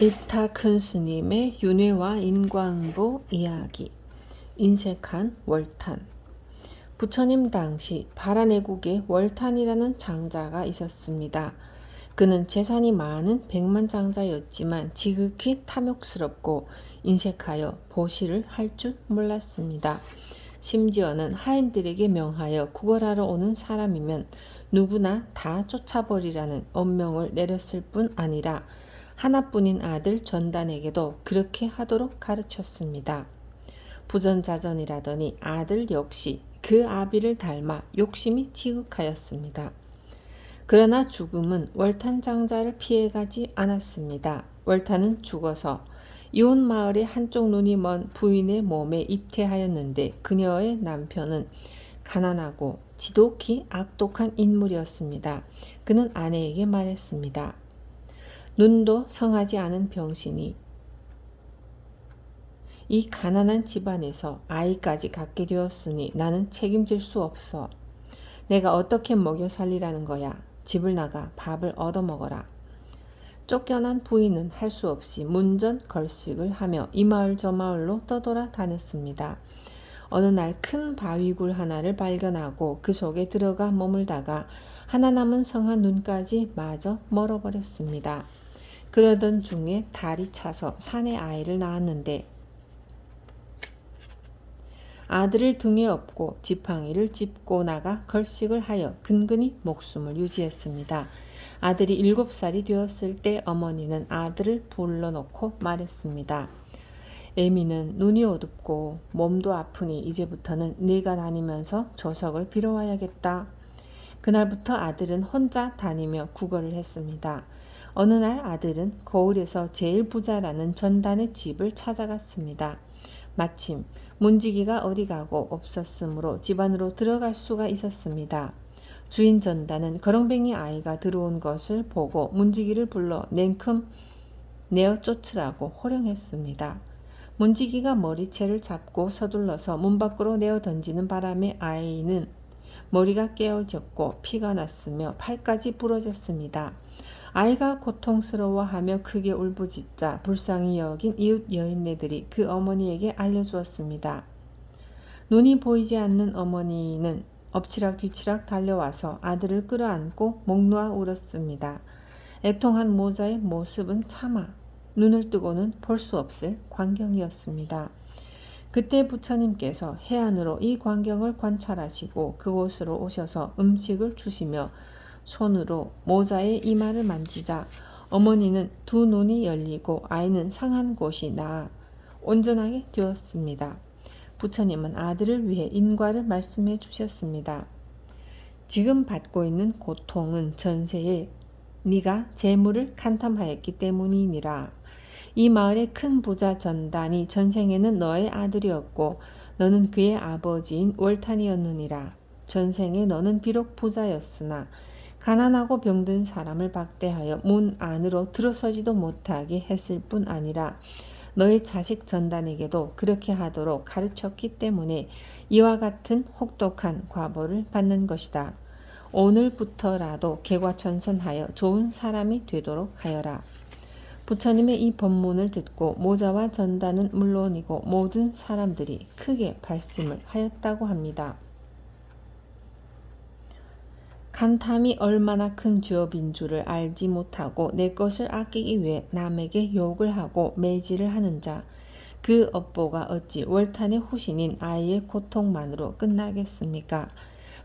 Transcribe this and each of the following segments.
일타 큰 스님의 윤회와 인광보 이야기 인색한 월탄 부처님 당시 바라내국에 월탄이라는 장자가 있었습니다. 그는 재산이 많은 백만 장자였지만 지극히 탐욕스럽고 인색하여 보시를 할 줄 몰랐습니다. 심지어는 하인들에게 명하여 구걸하러 오는 사람이면 누구나 다 쫓아버리라는 엄명을 내렸을 뿐 아니라 하나뿐인 아들 전단에게도 그렇게 하도록 가르쳤습니다. 부전자전이라더니 아들 역시 그 아비를 닮아 욕심이 지극하였습니다. 그러나 죽음은 월탄 장자를 피해가지 않았습니다. 월탄은 죽어서 이웃 마을의 한쪽 눈이 먼 부인의 몸에 입퇴하였는데 그녀의 남편은 가난하고 지독히 악독한 인물이었습니다. 그는 아내에게 말했습니다. 눈도 성하지 않은 병신이 이 가난한 집안에서 아이까지 갖게 되었으니 나는 책임질 수 없어. 내가 어떻게 먹여 살리라는 거야. 집을 나가 밥을 얻어 먹어라. 쫓겨난 부인은 할 수 없이 문전 걸식을 하며 이 마을 저 마을로 떠돌아 다녔습니다. 어느 날 큰 바위굴 하나를 발견하고 그 속에 들어가 머물다가 하나 남은 성한 눈까지 마저 멀어버렸습니다. 그러던 중에 달이 차서 산에 아이를 낳았는데 아들을 등에 업고 지팡이를 짚고 나가 걸식을 하여 근근히 목숨을 유지했습니다. 아들이 일곱 살이 되었을 때 어머니는 아들을 불러놓고 말했습니다. 에미는 눈이 어둡고 몸도 아프니 이제부터는 네가 다니면서 조석을 빌어와야겠다. 그날부터 아들은 혼자 다니며 구걸을 했습니다. 어느 날 아들은 거울에서 제일 부자라는 전단의 집을 찾아갔습니다. 마침 문지기가 어디 가고 없었으므로 집 안으로 들어갈 수가 있었습니다. 주인 전단은 거렁뱅이 아이가 들어온 것을 보고 문지기를 불러 냉큼 내어 쫓으라고 호령했습니다. 문지기가 머리채를 잡고 서둘러서 문 밖으로 내어 던지는 바람에 아이는 머리가 깨어졌고 피가 났으며 팔까지 부러졌습니다. 아이가 고통스러워하며 크게 울부짖자 불쌍히 여긴 이웃 여인네들이 그 어머니에게 알려주었습니다. 눈이 보이지 않는 어머니는 엎치락 뒤치락 달려와서 아들을 끌어안고 목 놓아 울었습니다. 애통한 모자의 모습은 차마 눈을 뜨고는 볼 수 없을 광경이었습니다. 그때 부처님께서 해안으로 이 광경을 관찰하시고 그곳으로 오셔서 음식을 주시며 손으로 모자의 이마를 만지자 어머니는 두 눈이 열리고 아이는 상한 곳이 나아 온전하게 되었습니다. 부처님은 아들을 위해 인과를 말씀해 주셨습니다. 지금 받고 있는 고통은 전세에 네가 재물을 간탐하였기 때문이니라. 이 마을의 큰 부자 전단이 전생에는 너의 아들이었고 너는 그의 아버지인 월탄이었느니라. 전생에 너는 비록 부자였으나 가난하고 병든 사람을 박대하여 문 안으로 들어서지도 못하게 했을 뿐 아니라 너의 자식 전단에게도 그렇게 하도록 가르쳤기 때문에 이와 같은 혹독한 과보를 받는 것이다. 오늘부터라도 개과천선하여 좋은 사람이 되도록 하여라. 부처님의 이 법문을 듣고 모자와 전단은 물론이고 모든 사람들이 크게 발심을 하였다고 합니다. 간탐이 얼마나 큰 죄업인 줄을 알지 못하고 내 것을 아끼기 위해 남에게 욕을 하고 매질을 하는 자, 그 업보가 어찌 월탄의 후신인 아이의 고통만으로 끝나겠습니까?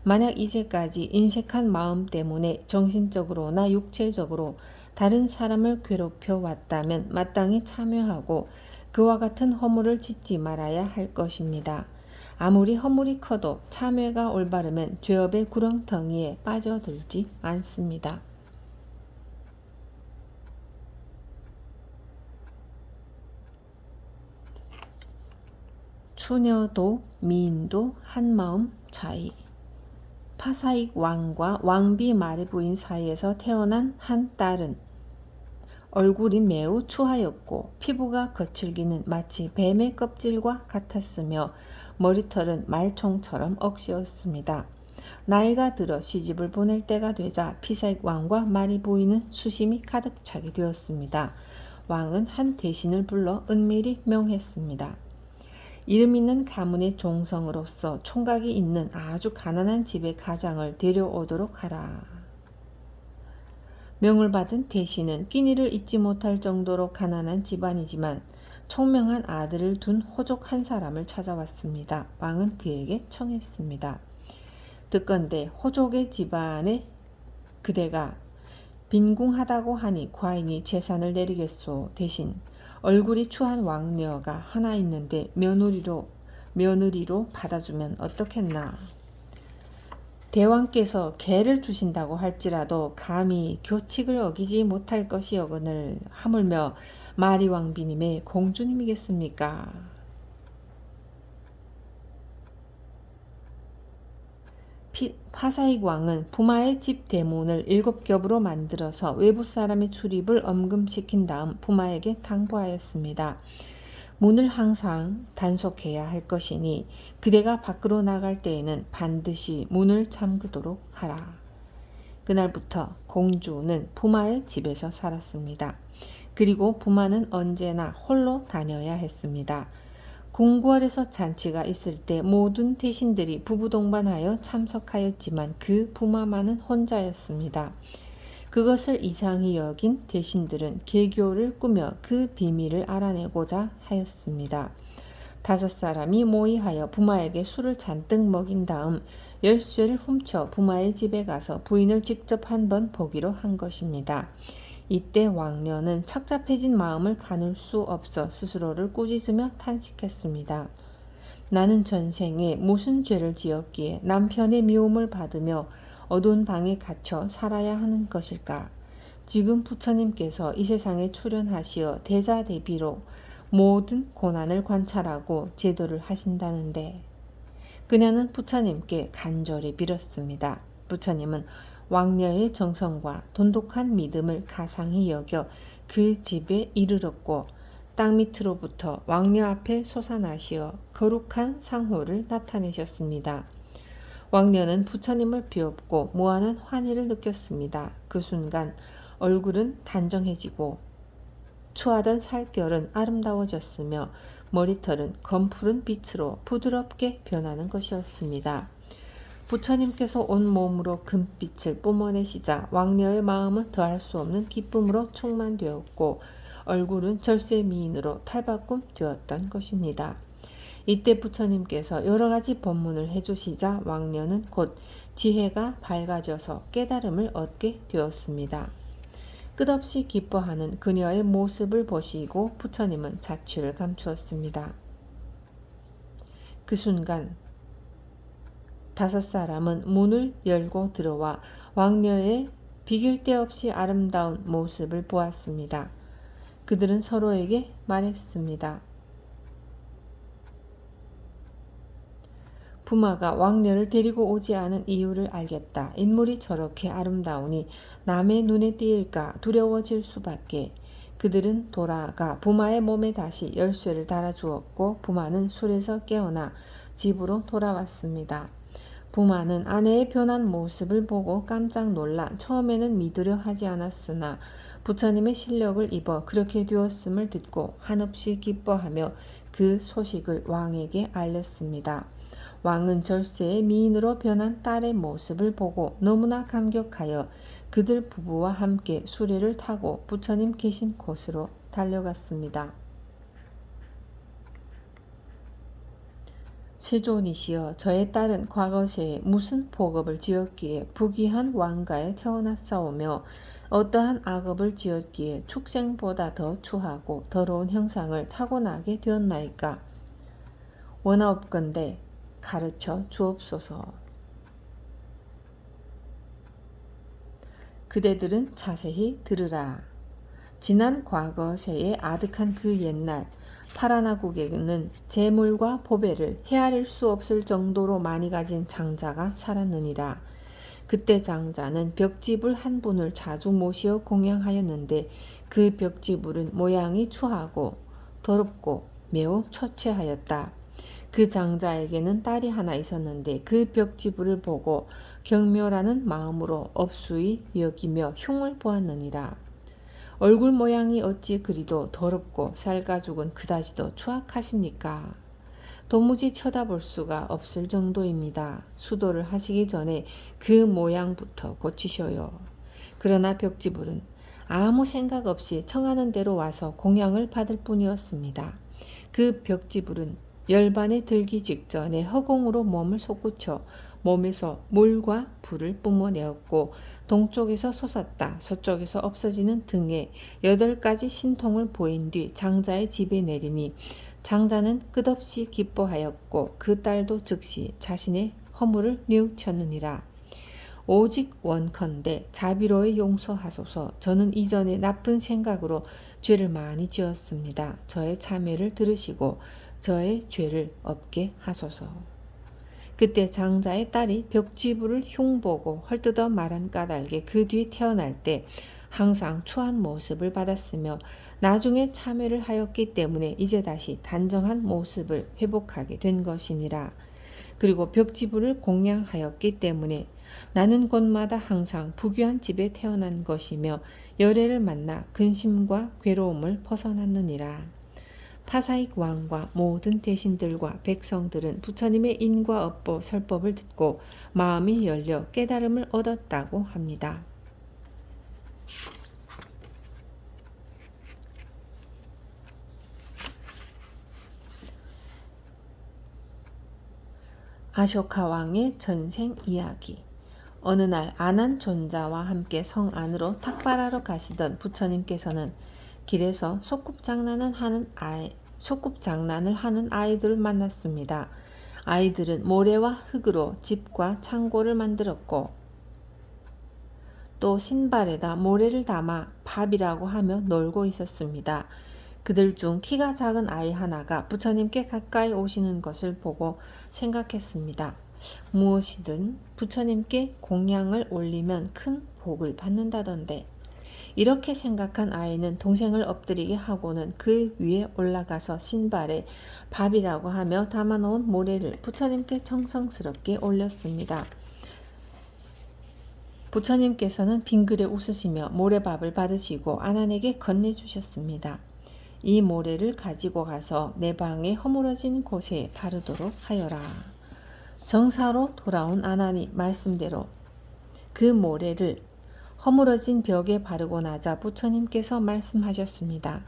만약 이제까지 인색한 마음 때문에 정신적으로나 육체적으로 다른 사람을 괴롭혀 왔다면 마땅히 참여하고 그와 같은 허물을 짓지 말아야 할 것입니다. 아무리 허물이 커도 참회가 올바르면 죄업의 구렁텅이에 빠져들지 않습니다. 추녀도 미인도 한마음 차이 파사익 왕과 왕비 말의 부인 사이에서 태어난 한 딸은 얼굴이 매우 추하였고 피부가 거칠기는 마치 뱀의 껍질과 같았으며 머리털은 말총처럼 억시였습니다. 나이가 들어 시집을 보낼 때가 되자 피사익 왕과 말이 보이는 수심이 가득 차게 되었습니다. 왕은 한 대신을 불러 은밀히 명했습니다. 이름 있는 가문의 종성으로서 총각이 있는 아주 가난한 집의 가장을 데려오도록 하라. 명을 받은 대신은 끼니를 잊지 못할 정도로 가난한 집안이지만 총명한 아들을 둔 호족 한 사람을 찾아왔습니다. 왕은 그에게 청했습니다. 듣건대 호족의 집안에 그대가 빈궁하다고 하니 과인이 재산을 내리겠소. 대신 얼굴이 추한 왕녀가 하나 있는데 며느리로 며느리로 받아주면 어떻겠나. 대왕께서 개를 주신다고 할지라도 감히 교칙을 어기지 못할 것이여거늘 하물며 마리 왕비님의 공주님이겠습니까? 피, 파사익 왕은 부마의 집 대문을 일곱 겹으로 만들어서 외부 사람의 출입을 엄금시킨 다음 부마에게 당부하였습니다. 문을 항상 단속해야 할 것이니 그대가 밖으로 나갈 때에는 반드시 문을 잠그도록 하라. 그날부터 공주는 부마의 집에서 살았습니다. 그리고 부마는 언제나 홀로 다녀야 했습니다. 궁궐에서 잔치가 있을 때 모든 대신들이 부부 동반하여 참석하였지만 그 부마만은 혼자였습니다. 그것을 이상히 여긴 대신들은 개교를 꾸며 그 비밀을 알아내고자 하였습니다. 다섯 사람이 모의하여 부마에게 술을 잔뜩 먹인 다음 열쇠를 훔쳐 부마의 집에 가서 부인을 직접 한번 보기로 한 것입니다. 이때 왕녀는 착잡해진 마음을 가눌 수 없어 스스로를 꾸짖으며 탄식했습니다. 나는 전생에 무슨 죄를 지었기에 남편의 미움을 받으며 어두운 방에 갇혀 살아야 하는 것일까? 지금 부처님께서 이 세상에 출연하시어 대자대비로 모든 고난을 관찰하고 제도를 하신다는데 그녀는 부처님께 간절히 빌었습니다. 부처님은 왕녀의 정성과 돈독한 믿음을 가상히 여겨 그 집에 이르렀고 땅 밑으로부터 왕녀 앞에 솟아나시어 거룩한 상호를 나타내셨습니다. 왕녀는 부처님을 비옵고 무한한 환희를 느꼈습니다. 그 순간 얼굴은 단정해지고 추하던 살결은 아름다워졌으며 머리털은 검푸른 빛으로 부드럽게 변하는 것이었습니다. 부처님께서 온 몸으로 금빛을 뿜어내시자 왕녀의 마음은 더할 수 없는 기쁨으로 충만되었고 얼굴은 절세 미인으로 탈바꿈 되었던 것입니다. 이때 부처님께서 여러 가지 법문을 해주시자 왕녀는 곧 지혜가 밝아져서 깨달음을 얻게 되었습니다. 끝없이 기뻐하는 그녀의 모습을 보시고 부처님은 자취를 감추었습니다. 그 순간 다섯 사람은 문을 열고 들어와 왕녀의 비길 데 없이 아름다운 모습을 보았습니다. 그들은 서로에게 말했습니다. 부마가 왕녀를 데리고 오지 않은 이유를 알겠다. 인물이 저렇게 아름다우니 남의 눈에 띄일까 두려워질 수밖에. 그들은 돌아가 부마의 몸에 다시 열쇠를 달아주었고 부마는 술에서 깨어나 집으로 돌아왔습니다. 부마는 아내의 변한 모습을 보고 깜짝 놀라 처음에는 믿으려 하지 않았으나 부처님의 실력을 입어 그렇게 되었음을 듣고 한없이 기뻐하며 그 소식을 왕에게 알렸습니다. 왕은 절세의 미인으로 변한 딸의 모습을 보고 너무나 감격하여 그들 부부와 함께 수레를 타고 부처님 계신 곳으로 달려갔습니다. 세존이시여 저의 딸은 과거시에 무슨 복업을 지었기에 부귀한 왕가에 태어났사오며 어떠한 악업을 지었기에 축생보다 더 추하고 더러운 형상을 타고나게 되었나이까? 원하옵건대 가르쳐 주옵소서. 그대들은 자세히 들으라. 지난 과거세에 아득한 그 옛날 파라나국에는 재물과 보배를 헤아릴 수 없을 정도로 많이 가진 장자가 살았느니라. 그때 장자는 벽지불 한 분을 자주 모시어 공양하였는데 그 벽지불은 모양이 추하고 더럽고 매우 처체하였다. 그 장자에게는 딸이 하나 있었는데 그 벽지불을 보고 경멸하는 마음으로 업수히 여기며 흉을 보았느니라. 얼굴 모양이 어찌 그리도 더럽고 살가죽은 그다지도 추악하십니까? 도무지 쳐다볼 수가 없을 정도입니다. 수도를 하시기 전에 그 모양부터 고치셔요. 그러나 벽지불은 아무 생각 없이 청하는 대로 와서 공양을 받을 뿐이었습니다. 그 벽지불은 열반에 들기 직전에 허공으로 몸을 솟구쳐 몸에서 물과 불을 뿜어내었고 동쪽에서 솟았다 서쪽에서 없어지는 등에 여덟 가지 신통을 보인 뒤 장자의 집에 내리니 장자는 끝없이 기뻐하였고 그 딸도 즉시 자신의 허물을 뉘우쳤느니라. 오직 원컨대 자비로의 용서하소서. 저는 이전에 나쁜 생각으로 죄를 많이 지었습니다. 저의 참회를 들으시고 저의 죄를 없게 하소서. 그때 장자의 딸이 벽지부를 흉보고 헐뜯어 말한 까닭에 그 뒤 태어날 때 항상 추한 모습을 받았으며 나중에 참회를 하였기 때문에 이제 다시 단정한 모습을 회복하게 된 것이니라. 그리고 벽지부를 공양하였기 때문에 나는 곳마다 항상 부귀한 집에 태어난 것이며 열애를 만나 근심과 괴로움을 벗어났느니라. 파사익 왕과 모든 대신들과 백성들은 부처님의 인과 업보 설법을 듣고 마음이 열려 깨달음을 얻었다고 합니다. 아쇼카 왕의 전생 이야기 어느 날 아난 존자와 함께 성 안으로 탁발하러 가시던 부처님께서는 길에서 소꿉 장난을 하는 아이, 소꿉 장난을 하는 아이들을 만났습니다. 아이들은 모래와 흙으로 집과 창고를 만들었고 또 신발에다 모래를 담아 밥이라고 하며 놀고 있었습니다. 그들 중 키가 작은 아이 하나가 부처님께 가까이 오시는 것을 보고 생각했습니다. 무엇이든 부처님께 공양을 올리면 큰 복을 받는다던데. 이렇게 생각한 아이는 동생을 엎드리게 하고는 그 위에 올라가서 신발에 밥이라고 하며 담아놓은 모래를 부처님께 정성스럽게 올렸습니다. 부처님께서는 빙그레 웃으시며 모래밥을 받으시고 아난에게 건네주셨습니다. 이 모래를 가지고 가서 내 방에 허물어진 곳에 바르도록 하여라. 정사로 돌아온 아난이 말씀대로 그 모래를 허물어진 벽에 바르고 나자 부처님께서 말씀하셨습니다.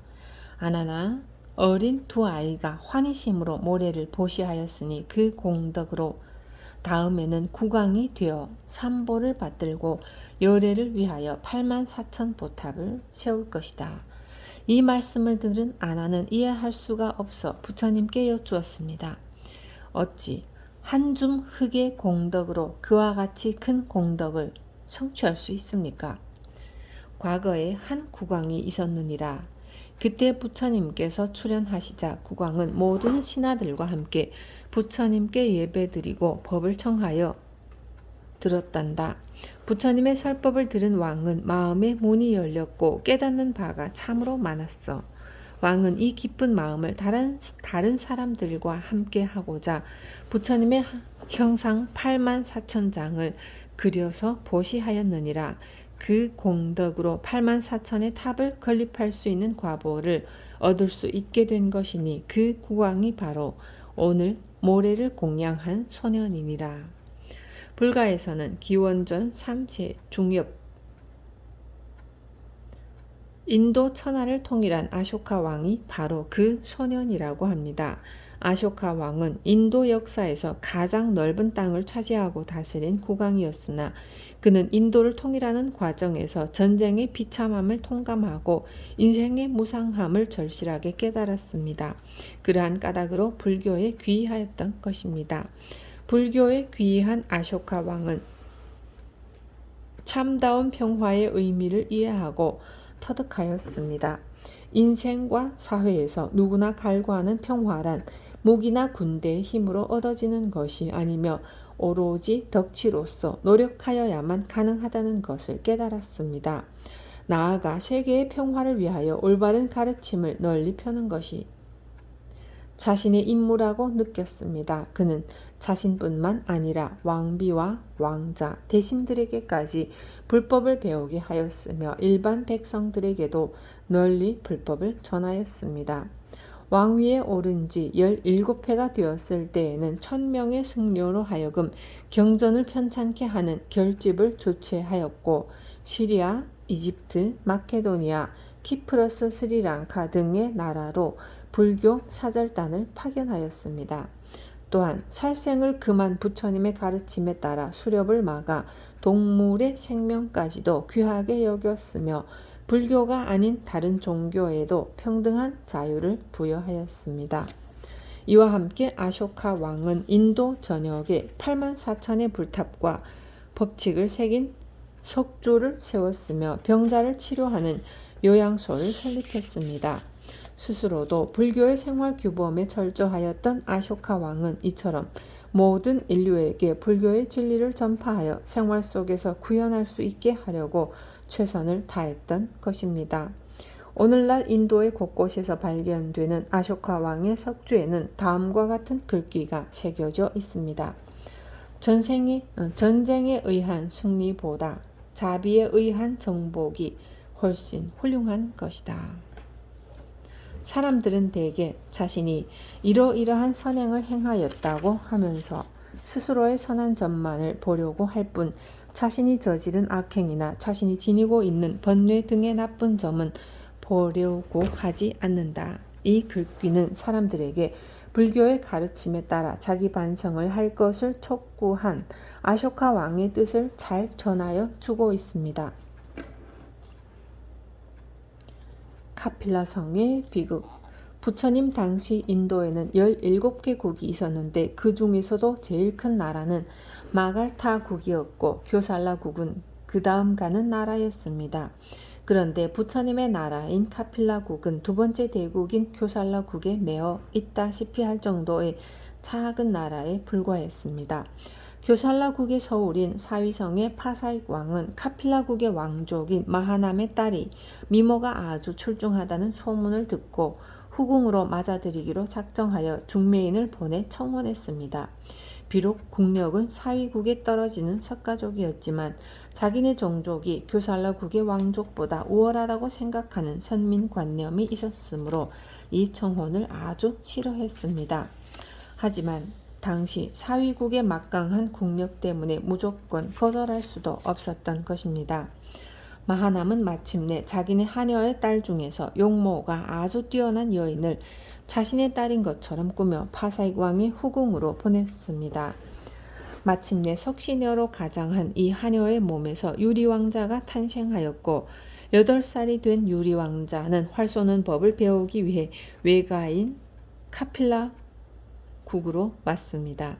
아나나 어린 두 아이가 환희심으로 모래를 보시하였으니 그 공덕으로 다음에는 국왕이 되어 삼보를 받들고 열애를 위하여 8만 4천 보탑을 세울 것이다. 이 말씀을 들은 아나는 이해할 수가 없어 부처님께 여쭈었습니다. 어찌 한 줌 흙의 공덕으로 그와 같이 큰 공덕을 성취할 수 있습니까? 과거에 한 국왕이 있었느니라. 그때 부처님께서 출연하시자 국왕은 모든 신하들과 함께 부처님께 예배드리고 법을 청하여 들었단다. 부처님의 설법을 들은 왕은 마음의 문이 열렸고 깨닫는 바가 참으로 많았어. 왕은 이 기쁜 마음을 다른, 다른 사람들과 함께 하고자 부처님의 형상 8만 4천 장을 그려서 보시하였느니라. 그 공덕으로 8만 4천의 탑을 건립할 수 있는 과보를 얻을 수 있게 된 것이니 그 국왕이 바로 오늘 모래를 공양한 소년이니라. 불가에서는 기원전 3세 중엽 인도 천하를 통일한 아쇼카 왕이 바로 그 소년이라고 합니다. 아쇼카 왕은 인도 역사에서 가장 넓은 땅을 차지하고 다스린 국왕이었으나 그는 인도를 통일하는 과정에서 전쟁의 비참함을 통감하고 인생의 무상함을 절실하게 깨달았습니다. 그러한 까닭으로 불교에 귀의하였던 것입니다. 불교에 귀의한 아쇼카 왕은 참다운 평화의 의미를 이해하고 터득하였습니다. 인생과 사회에서 누구나 갈구하는 평화란 무기나 군대의 힘으로 얻어지는 것이 아니며 오로지 덕치로서 노력하여야만 가능하다는 것을 깨달았습니다. 나아가 세계의 평화를 위하여 올바른 가르침을 널리 펴는 것이 자신의 임무라고 느꼈습니다. 그는 자신뿐만 아니라 왕비와 왕자, 대신들에게까지 불법을 배우게 하였으며 일반 백성들에게도 널리 불법을 전하였습니다. 왕위에 오른 지 17회가 되었을 때에는 천명의 승려로 하여금 경전을 편찬케 하는 결집을 주최하였고 시리아, 이집트, 마케도니아, 키프러스, 스리랑카 등의 나라로 불교 사절단을 파견하였습니다. 또한 살생을 금한 부처님의 가르침에 따라 수렵을 막아 동물의 생명까지도 귀하게 여겼으며 불교가 아닌 다른 종교에도 평등한 자유를 부여하였습니다. 이와 함께 아쇼카 왕은 인도 전역에 8만 4천의 불탑과 법칙을 새긴 석주를 세웠으며 병자를 치료하는 요양소를 설립했습니다. 스스로도 불교의 생활 규범에 철저하였던 아쇼카 왕은 이처럼 모든 인류에게 불교의 진리를 전파하여 생활 속에서 구현할 수 있게 하려고 최선을 다했던 것입니다. 오늘날 인도의 곳곳에서 발견되는 아쇼카 왕의 석주에는 다음과 같은 글귀가 새겨져 있습니다. 전생이, 어, 전쟁에 의한 승리보다 자비에 의한 정복이 훨씬 훌륭한 것이다. 사람들은 대개 자신이 이러이러한 선행을 행하였다고 하면서 스스로의 선한 점만을 보려고 할 뿐 자신이 저지른 악행이나 자신이 지니고 있는 번뇌 등의 나쁜 점은 보려고 하지 않는다. 이 글귀는 사람들에게 불교의 가르침에 따라 자기 반성을 할 것을 촉구한 아쇼카 왕의 뜻을 잘 전하여 주고 있습니다. 카필라 성의 비극 부처님 당시 인도에는 17개국이 있었는데 그 중에서도 제일 큰 나라는 마갈타국이었고 교살라국은 그 다음 가는 나라였습니다. 그런데 부처님의 나라인 카필라국은 두 번째 대국인 교살라국에 매어 있다시피 할 정도의 작은 나라에 불과했습니다. 교살라국의 서울인 사위성의 파사익 왕은 카필라국의 왕족인 마하남의 딸이 미모가 아주 출중하다는 소문을 듣고 후궁으로 맞아들이기로 작정하여 중매인을 보내 청혼했습니다. 비록 국력은 사위국에 떨어지는 석가족이었지만 자기네 종족이 교살라국의 왕족보다 우월하다고 생각하는 선민관념이 있었으므로 이 청혼을 아주 싫어했습니다. 하지만 당시 사위국의 막강한 국력 때문에 무조건 거절할 수도 없었던 것입니다. 마하남은 마침내 자기네 하녀의 딸 중에서 용모가 아주 뛰어난 여인을 자신의 딸인 것처럼 꾸며 파사익 왕의 후궁으로 보냈습니다. 마침내 석신여로 가장한 이 하녀의 몸에서 유리왕자가 탄생하였고 여덟 살이 된 유리왕자는 활 쏘는 법을 배우기 위해 외가인 카필라 국으로 왔습니다.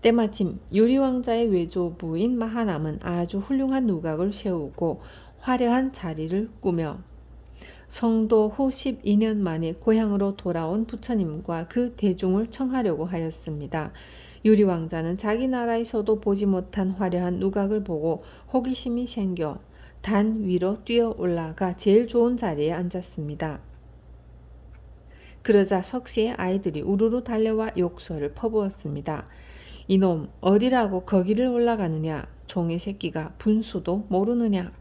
때마침 유리왕자의 외조부인 마하남은 아주 훌륭한 누각을 세우고 화려한 자리를 꾸며 성도 후 12년 만에 고향으로 돌아온 부처님과 그 대중을 청하려고 하였습니다. 유리왕자는 자기 나라에서도 보지 못한 화려한 누각을 보고 호기심이 생겨 단 위로 뛰어 올라가 제일 좋은 자리에 앉았습니다. 그러자 석씨의 아이들이 우르르 달려와 욕설을 퍼부었습니다. 이놈 어디라고 거기를 올라가느냐 종의 새끼가 분수도 모르느냐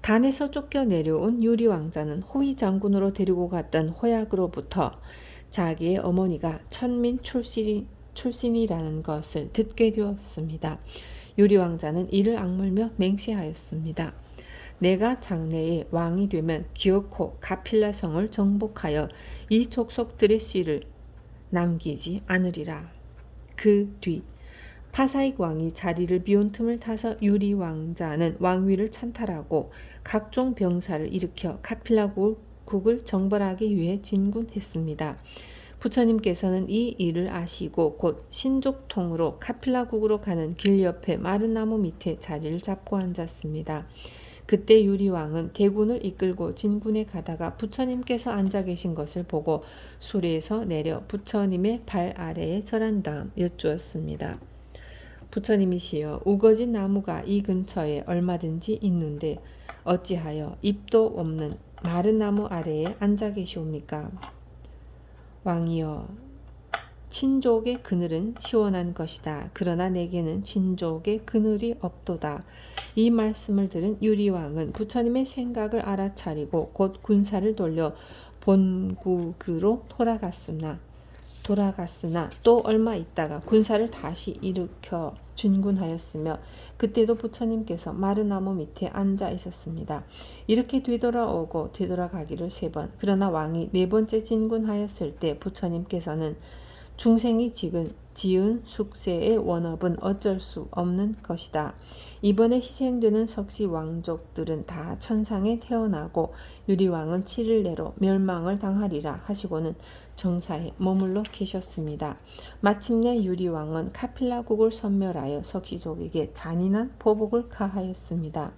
단에서 쫓겨 내려온 유리 왕자는 호위 장군으로 데리고 갔던 호약으로부터 자기의 어머니가 천민 출신이, 출신이라는 것을 듣게 되었습니다. 유리 왕자는 이를 악물며 맹세하였습니다. 내가 장래에 왕이 되면 기어코 가필라 성을 정복하여 이 족속들의 씨를 남기지 않으리라. 그 뒤 파사익 왕이 자리를 비운 틈을 타서 유리 왕자는 왕위를 찬탈하고 각종 병사를 일으켜 카필라 국을 정벌하기 위해 진군했습니다. 부처님께서는 이 일을 아시고 곧 신족통으로 카필라국으로 가는 길 옆에 마른 나무 밑에 자리를 잡고 앉았습니다. 그때 유리왕은 대군을 이끌고 진군에 가다가 부처님께서 앉아 계신 것을 보고 수레에서 내려 부처님의 발 아래에 절한 다음 여쭈었습니다. 부처님이시여 우거진 나무가 이 근처에 얼마든지 있는데 어찌하여 잎도 없는 마른 나무 아래에 앉아 계시옵니까? 왕이여 친족의 그늘은 시원한 것이다. 그러나 내게는 친족의 그늘이 없도다. 이 말씀을 들은 유리왕은 부처님의 생각을 알아차리고 곧 군사를 돌려 본국으로 돌아갔으나 돌아갔으나 또 얼마 있다가 군사를 다시 일으켜 진군하였으며 그때도 부처님께서 마른 나무 밑에 앉아 있었습니다. 이렇게 되돌아오고 되돌아가기를 세 번. 그러나 왕이 네 번째 진군하였을 때 부처님께서는 중생이 지은, 지은 숙세의 원업은 어쩔 수 없는 것이다. 이번에 희생되는 석시 왕족들은 다 천상에 태어나고 유리왕은 7일 내로 멸망을 당하리라 하시고는 정사에 머물러 계셨습니다. 마침내 유리왕은 카필라국을 섬멸하여 석시족에게 잔인한 보복을 가하였습니다.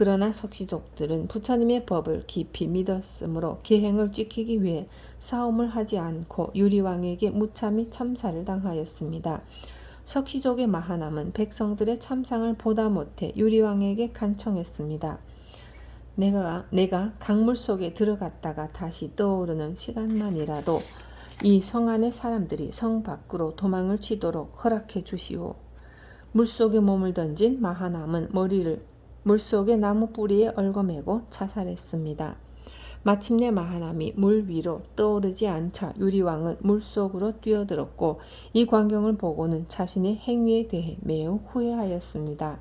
그러나 석시족들은 부처님의 법을 깊이 믿었으므로 계행을 지키기 위해 싸움을 하지 않고 유리왕에게 무참히 참사를 당하였습니다. 석시족의 마하남은 백성들의 참상을 보다 못해 유리왕에게 간청했습니다. 내가 내가 강물 속에 들어갔다가 다시 떠오르는 시간만이라도 이 성 안의 사람들이 성 밖으로 도망을 치도록 허락해 주시오. 물속에 몸을 던진 마하남은 머리를 물속의 나무 뿌리에 얽어매고 자살했습니다. 마침내 마하남이 물 위로 떠오르지 않자 유리왕은 물속으로 뛰어들었고 이 광경을 보고는 자신의 행위에 대해 매우 후회하였습니다.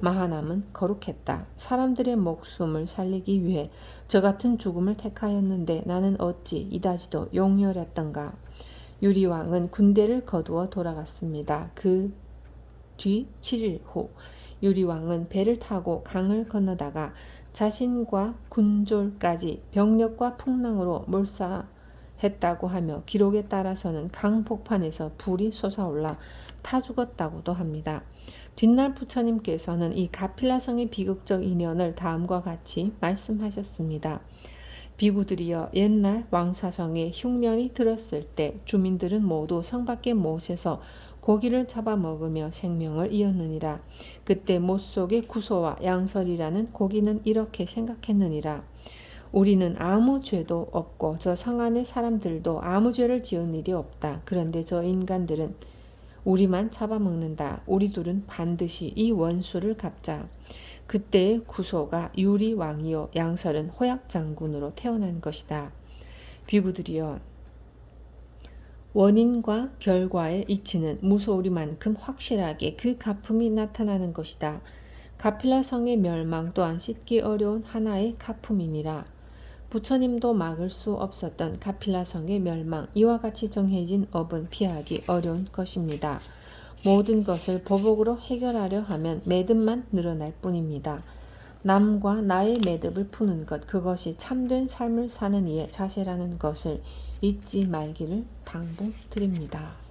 마하남은 거룩했다. 사람들의 목숨을 살리기 위해 저 같은 죽음을 택하였는데 나는 어찌 이다지도 용렬했던가. 유리왕은 군대를 거두어 돌아갔습니다. 그 뒤 7일 후 유리왕은 배를 타고 강을 건너다가 자신과 군졸까지 병력과 풍랑으로 몰사했다고 하며 기록에 따라서는 강 폭판에서 불이 솟아올라 타 죽었다고도 합니다. 뒷날 부처님께서는 이 가필라성의 비극적 인연을 다음과 같이 말씀하셨습니다. 비구들이여 옛날 왕사성에 흉년이 들었을 때 주민들은 모두 성 밖에 못에서 고기를 잡아먹으며 생명을 이었느니라. 그때 못 속에 구소와 양설이라는 고기는 이렇게 생각했느니라. 우리는 아무 죄도 없고 저성 안의 사람들도 아무 죄를 지은 일이 없다. 그런데 저 인간들은 우리만 잡아먹는다. 우리 둘은 반드시 이 원수를 갚자. 그때의 구소가 유리 왕이요 양설은 호약 장군으로 태어난 것이다. 비구들이여 원인과 결과의 이치는 무소리만큼 확실하게 그 가품이 나타나는 것이다. 가필라 성의 멸망 또한 씻기 어려운 하나의 가품이니라. 부처님도 막을 수 없었던 가필라 성의 멸망 이와 같이 정해진 업은 피하기 어려운 것입니다. 모든 것을 보복으로 해결하려 하면 매듭만 늘어날 뿐입니다. 남과 나의 매듭을 푸는 것 그것이 참된 삶을 사는 이의 자세라는 것을 잊지 말기를 당부드립니다.